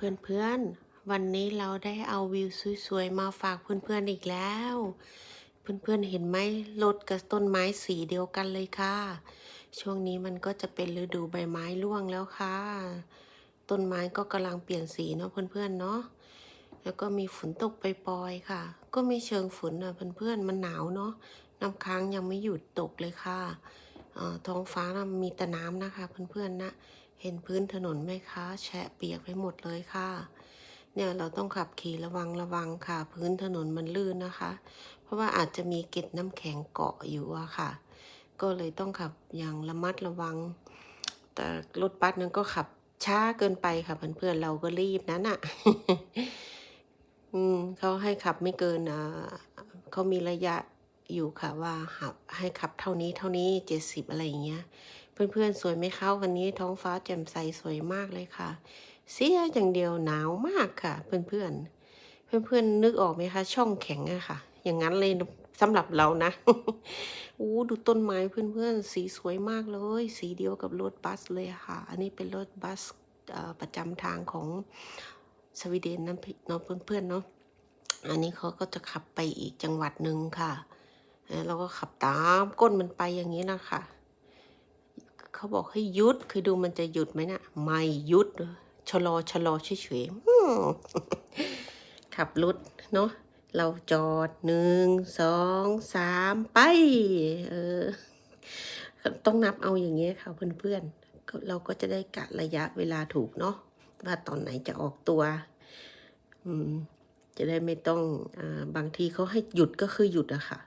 เพื่อนๆ วันนี้เราได้เอาวิวสวยๆ มาฝากเพื่อนๆอีกแล้ว เพื่อนๆ เห็นไหมรถกับต้นไม้สีเดียวกันเลยค่ะ ช่วงนี้มันก็จะเป็นฤดูใบไม้ร่วงแล้วค่ะ ต้นไม้ก็กำลังเปลี่ยนสีเนาะเพื่อนๆ เนาะ แล้วก็มีฝนตกไปปลอยค่ะ ก็ไม่เชิงฝนนะเพื่อนๆ มันหนาวเนาะ น้ำค้างยังไม่หยุดตกเลยค่ะ ท้องฟ้านะมีแต่น้ำนะคะ เพื่อนๆนะ เห็นพื้นถนนไหมคะ แฉะเปียกไปหมดเลยค่ะ เนี่ยเราต้องขับขี่ระวังระวังค่ะ พื้นถนนมันลื่นนะคะ เพราะว่าอาจจะมีเกล็ดน้ำแข็งเกาะอยู่อะค่ะ ก็เลยต้องขับอย่างระมัดระวัง แต่รถบัสนั้นก็ขับช้าเกินไปค่ะเพื่อนๆเราก็รีบนั้นอะอืมเขาให้ขับไม่เกินอ่าเขามีระยะ อยู่ค่ะว่าหับให้ขับเท่านี้เท่านี้เจ็ดสิบอะไรอย่างเงี้ย เพื่อนๆ สวยไหมคะวันนี้ท้องฟ้าแจ่มใสสวยมากเลยค่ะ เสียอย่างเดียวหนาวมากค่ะ เพื่อนๆ เพื่อนๆ นึกออกไหมคะ ช่องแข็งอะค่ะ อย่างนั้นเลยสำหรับเรานะอู้ดูต้นไม้เพื่อนๆ สีสวยมากเลย สีเดียวกับรถบัสเลยค่ะ อันนี้เป็นรถบัสประจำทางของสวีเดนนั่นเนาะเพื่อนๆเนาะอันนี้เขาก็จะขับไปอีกจังหวัดหนึ่งค่ะ เราก็ขับตามก้นมันไปอย่างนี้นะคะเขาบอกให้หยุดเคยดูมันจะหยุดไหมนะไม่หยุดชะลอชะลอเฉยๆขับรถเนาะเราจอดหนึ่งสองสามไปเออต้องนับเอาอย่างเงี้ยค่ะเพื่อนๆ เราก็จะได้กะระยะเวลาถูกเนาะว่าตอนไหนจะออกตัวอืมจะได้ไม่ต้องอบางทีเขาให้หยุดก็คือหยุดอะค่ะ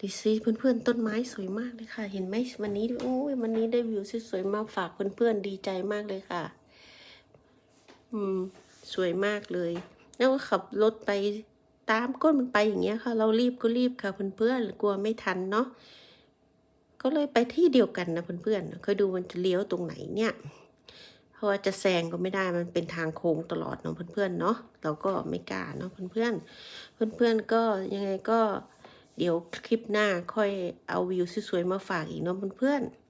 ดิซีเพื่อนๆต้นไม้สวยมากเลยค่ะ เห็นไหมวันนี้โอ้ยวันนี้ได้วิวสวยๆมาฝากเพื่อนๆดีใจมากเลยค่ะ อืม สวยมากเลย แล้วก็ขับรถไปตามก้นมันไปอย่างเงี้ยค่ะ เรารีบก็รีบค่ะเพื่อนๆกลัวไม่ทันเนาะก็เลยไปที่เดียวกันนะเพื่อนๆเคยดูมันจะเลี้ยวตรงไหนเนี่ย เพราะว่าจะแซงก็ไม่ได้มันเป็นทางโค้งตลอดเนาะเพื่อนๆเนาะเราก็ไม่กล้าเนาะเพื่อนๆเพื่อนๆก็ยังไงก็ เดี๋ยวคลิปหน้าค่อยเอาวิวสวยๆมาฝากอีกเนาะเพื่อนๆ